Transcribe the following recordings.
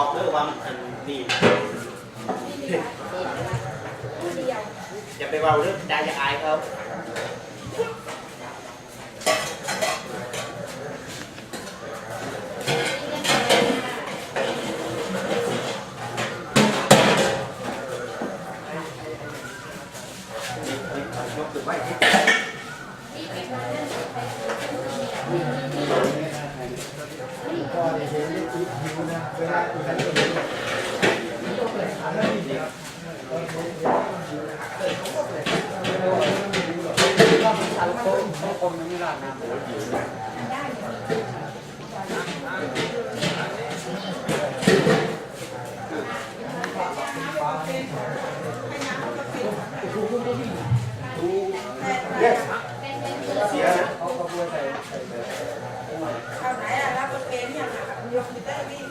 อว่าอันนี้อย่าไปว่าเรื่องดาจะอายเขา เสียนะเขาเขาพูดใส่ใส่แบบ Hồi nãy là nó có kém nha อร์นี่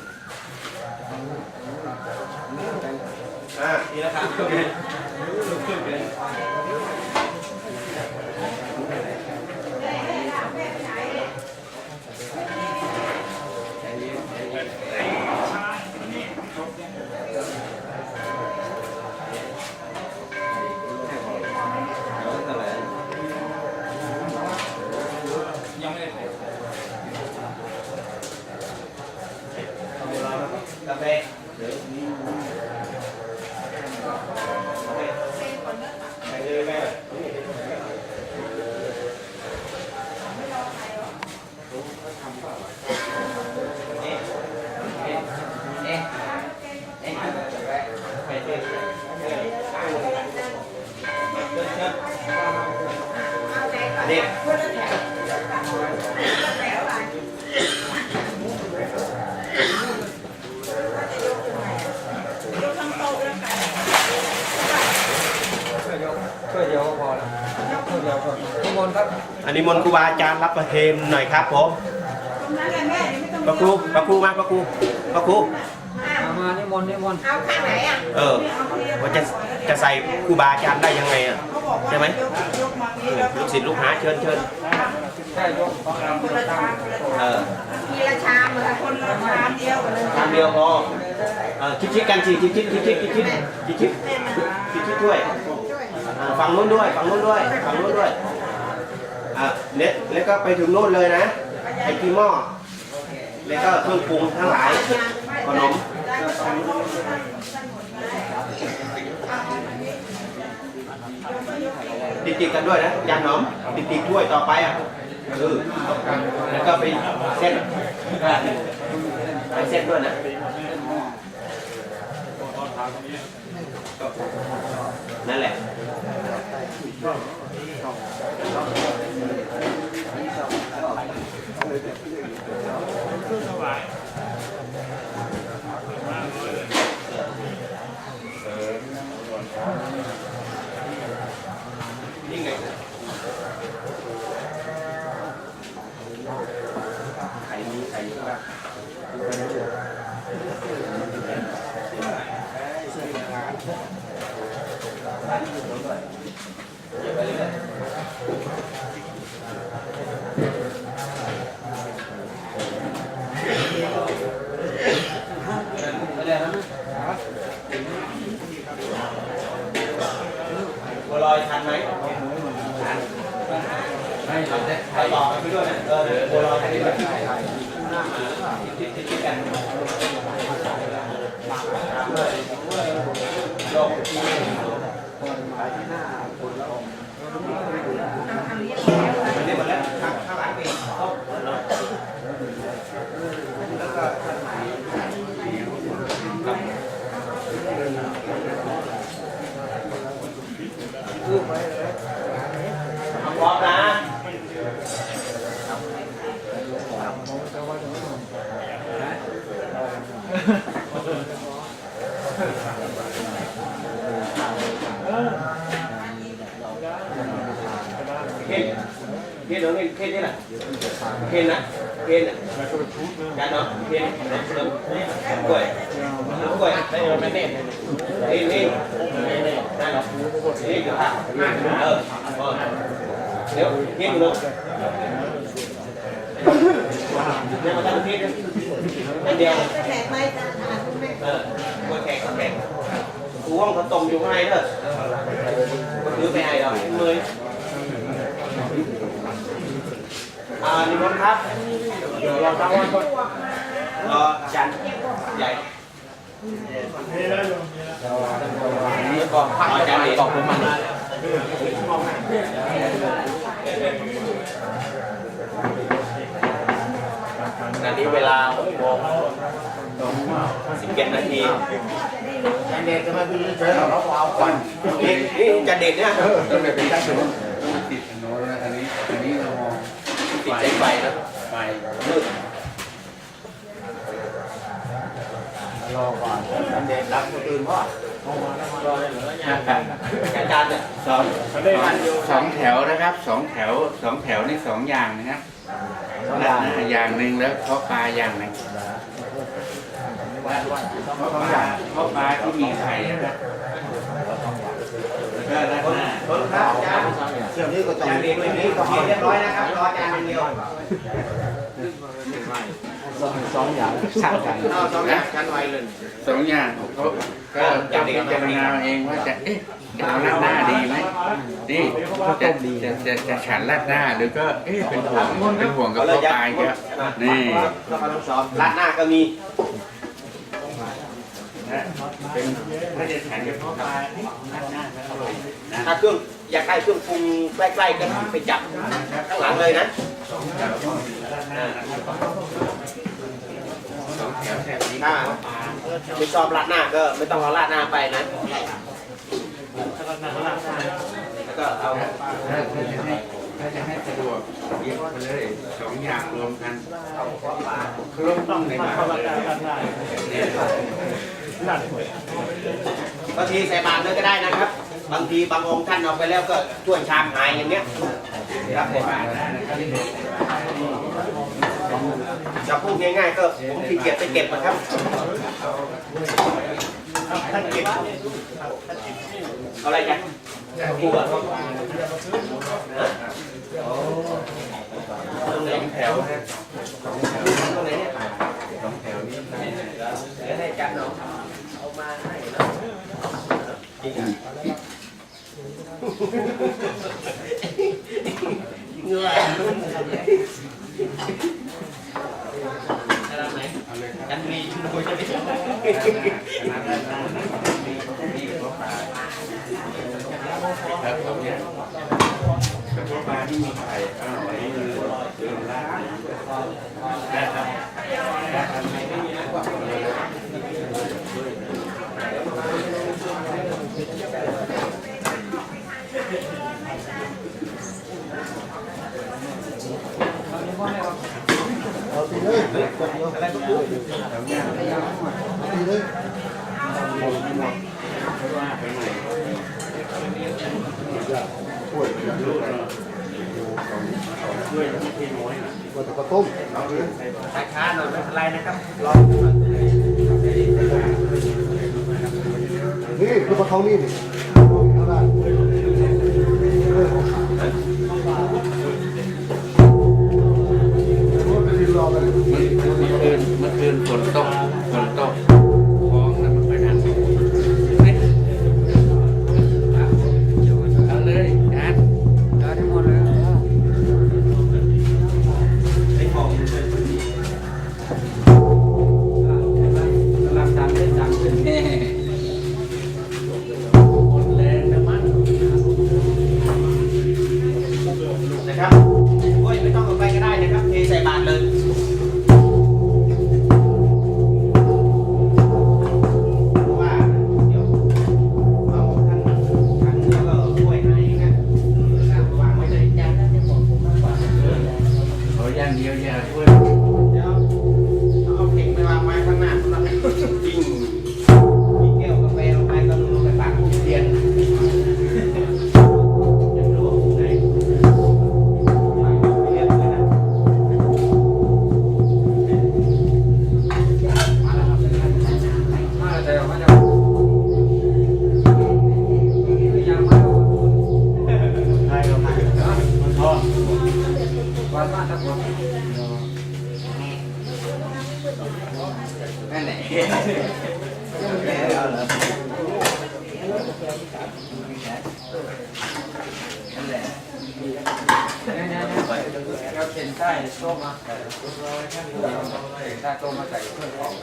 อ่านี่นะครับโอเคกาแฟเดี๋ยวไปเลย Đẹp. วเดียวก็พอแล้วเดียวก็มนครับอันนี้มนต์ครูบาอาจารย์รับประเทมหน่อยครับผมประครูประครูมาประครูประครูเอามานิมนต์นิมนเอาข้างไหนอะเออว่าจะจะใส่ครูบาอาจารย์ได้ยังไงอะใช่ไหมลูกศิษย์ลูกหาเชิญเชิญใช่ยกคนละชามเออมีละชามละคนละชามเดียวชามเดียวพอเออชิดๆกันสิชิดๆชิดๆชิดๆชิดๆชิดๆถ้วย ฝั่งนู้นด้วยฝั่งนู้นด้วยฝั่งนู้นด้วยอะเน็ตแล้วก็ไปถึงโน่นเลยนะไอ้ที่หม้อแล้วก็เครื่องปรุงทั้งหลายขนมติดติดๆกันด้วยนะยาหนอมติดติดๆด้วยต่อไปอะเออแล้วก็ไปเส้นไปเส้นด้วยนะนั่นแหละ Right. เคนเดี๋ยวเคนเคนนี่แหละเคนนะเคนะการเนาะเคนเนาะเริ่มกล้วยกล้วยได้ยังไม่เน่นี่นี่นั่นเหรอนี่คือผักเออเดี๋ยวเคนเนาะเดี๋ยวมาตั้งพิษนะเดียวแขกไปจาอาหารคุณแม่เออบัวแขกก็แขกกูว่องเขาต้มอยู่ข้างในเด้อก็ถือไปให้เราเลย อ่านิมนต์ครับ เดี๋ยวเราตั้งวันก่อนรอจันใหญ่นี่ก็พักจันทร์ใหญ่บอกผมมาตอนนี้เวลา6โมง17นาทีเด็กก็ไม่เป็นเฉยๆเราเอาควันนี่นี่จะเด็ดเนี่ยต้องไปเป็นตั้งถึงต้องติดถนนแล้วอันนี้อันนี้เรามอง ติดใจไฟนะไปมืดรอก่อนเด็กรับคนอื่นพ่ออาจารย์เนี่ยสอนสองแถวนะครับสองแถวสองแถวนี่สองอย่างนะครับอย่างอย่างหนึ่งแล้วเพาะปลาอย่างหนึ่งเพาะปลาเพาะปลาที่มีไข่นะครับแล้วก็ราดหน้า รถครับอาจารย์เชื่อมนี้ก็ต้องจานเด็กไม่มีก็เรียบร้อยนะครับรออาจารย์เดียวสองอย่างสามกันเอาสองอย่างชั้นไวเลยสองอย่างเขาก็ต้องพิจารณาเองว่าจะเอ๊ะจะเอาราดหน้าดีไหมนี่จะจะจะจะฉันราดหน้าหรือก็เอ๊ะเป็นห่วงเป็นห่วงกับพ่อปลายครับนี่ก็มาดสอบร้านหน้าก็มี นะเป็นถ้าจะฉันกับพ่อปลาเอ๊ะราดหน้ามันอร่อยนะถ้าเครื่องอยากได้เครื่องปรุงใกล้ๆก็ไปจับข้างหลังเลยนะหน้าสองแถวแถวนี้ถ้าไม่ชอบรานหน้าก็ไม่ต้องเอารานหน้าไปนะแล้วก็เอาถ้าจะให้สะดวกเรียกไปเลยสองอย่างรวมกันเครบต้องในบาเนี่ย บางทีใส่บาตรเลยก็ได้นะครับ บางทีบางองค์ท่านเอาไปแล้วก็ถ้วยชามหายอย่างเงี้ยครับผมจะพูดง่ายๆก็ผมขี้เกียจไปเก็บนะครับท่านเก็บเอาอะไรกันกูอะตรงไหนสองแถวนะตรงไหนเนี่ยสองแถวนี้เดี๋ยวให้จันเอาเอามาให้นะ เหงื่ออะไรไหนเอาเลยครับจันมีชุดโดยจะไม่ใช่คณะด้านหน้านะครับนี่พ่อปลาครับผมเนี่ยกับพ่อปลาที่มีไข่อ้าวอันนี้คือเรื่องราดได้ครับได้ครับ อะไรก็พูด แล้วเนี่ยว่าไปไหนช่วยลูกเนาะช่วยที่ที่น้อยนะ ก็จะกระ สายช้าหน่อยไม่เป็นไรนะครับรอนี่คือปลาเขานี่นี่เอาได้มันเมื่อคืนเมื่อคืนฝนตกฝนตก เราเข็นใต้โต๊ะมาใส่ใต้โต๊ะมาใส่เครื่องของ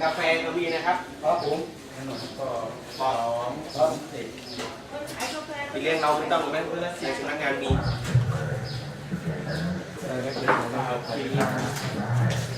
กาแฟก็มีนะครับครับผมปอดที่เลี้ยงเราไม่ต้องแม่เพื่อนเสียพนักงานมี 哎，那个，我们好听啊。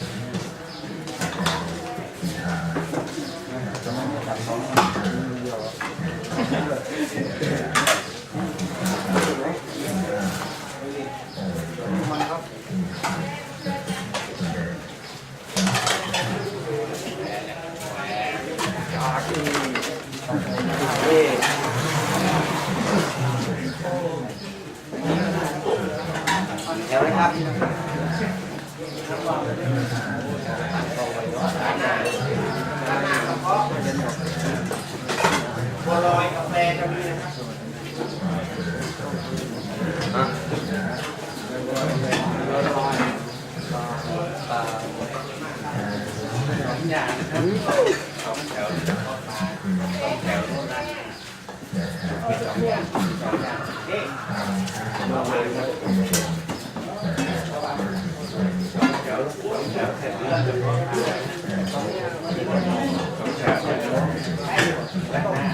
และหน้า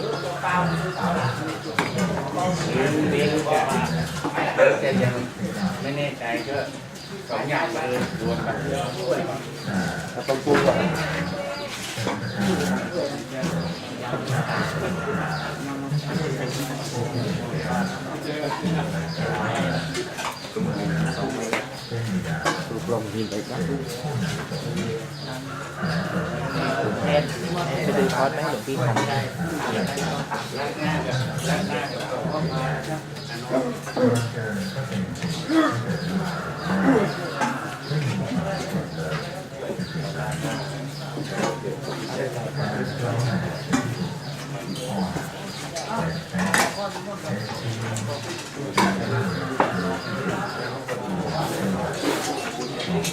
หรือเลี้ยงจะเออจะยังไม่แน่ใจก็สองอย่างเลยรวมกันต้องปรุงก่อนรูปลมหินไปครับแทน จะดูคอร์สไหมหลวงพี่ ทำ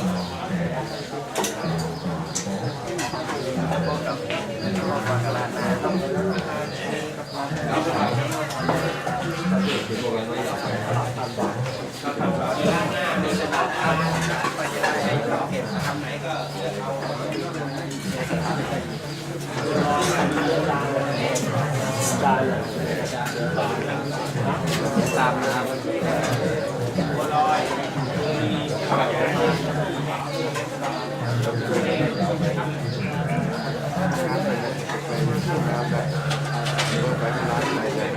ได้ล้างหน้ากับล้างหน้ากับเอาเข้ามานะครับ ตาม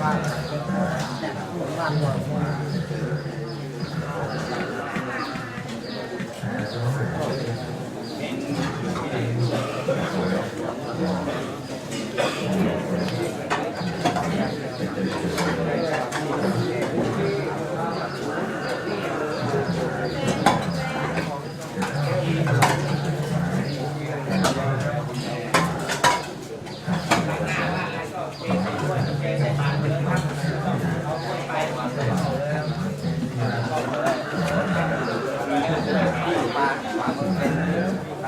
ว่าเป็นได้นะครั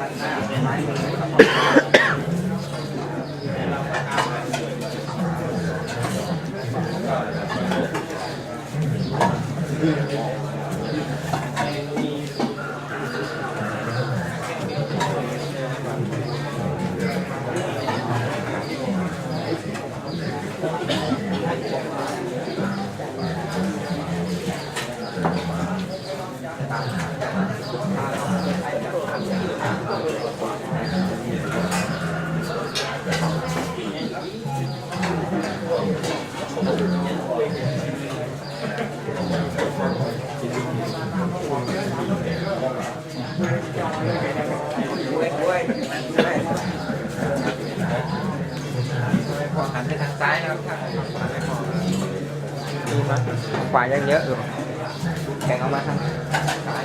マジで。 ขวายังเยอะอยู่แข่งเอามาทางซ้าย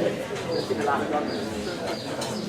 ました。